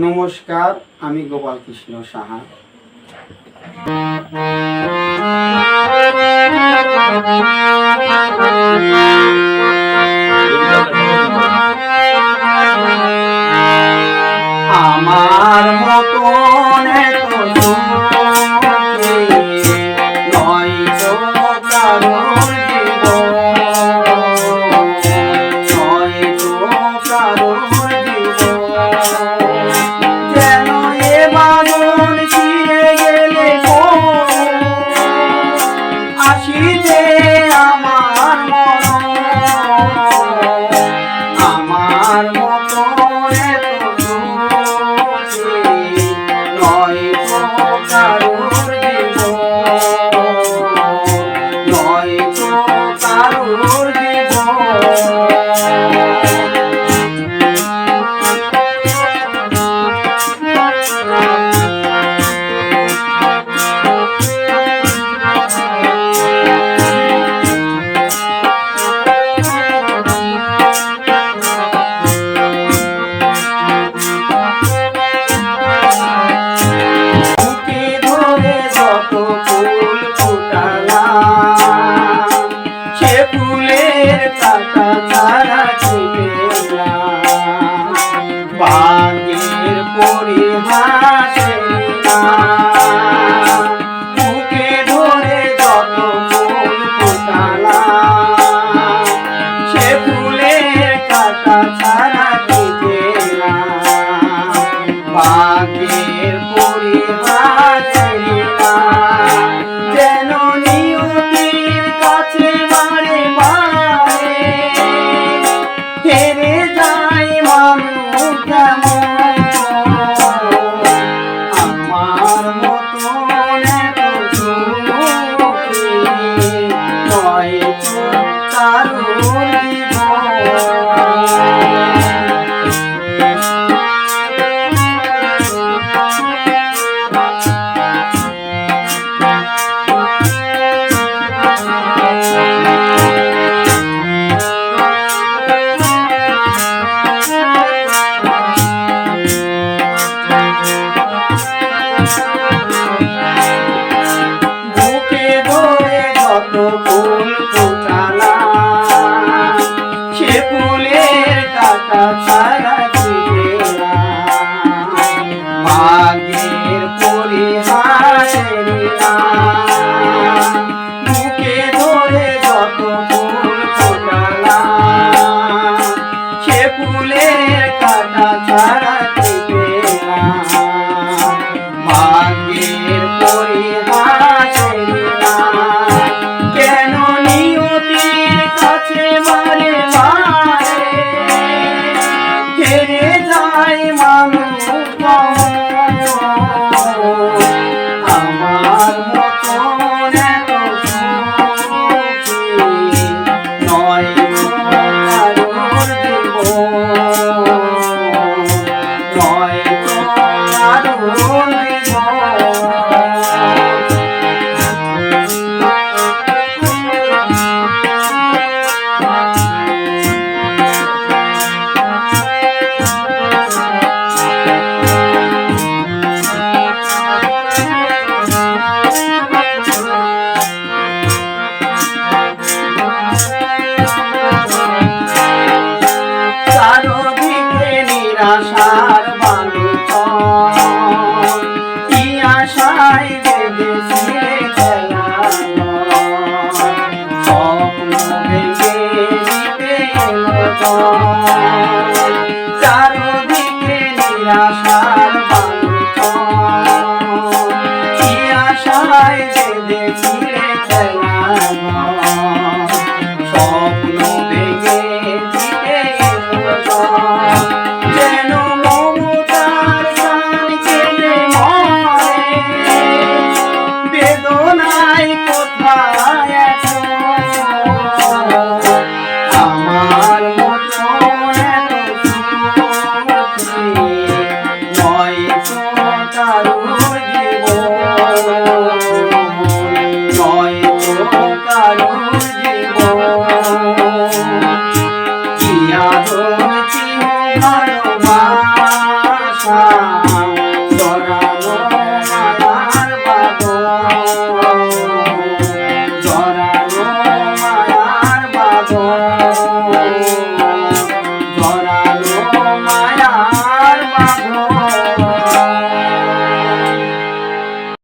নমস্কার আমি গোপাল কৃষ্ণ সাহা por น้อย তার বালু কি আশায় বেঁধে ছিঁড়ে খেলা স্বপ্ন ভেঙে জিতে চারোদিকে নিরাশার বালু কি আশায় বেঁধে ছিঁড়ে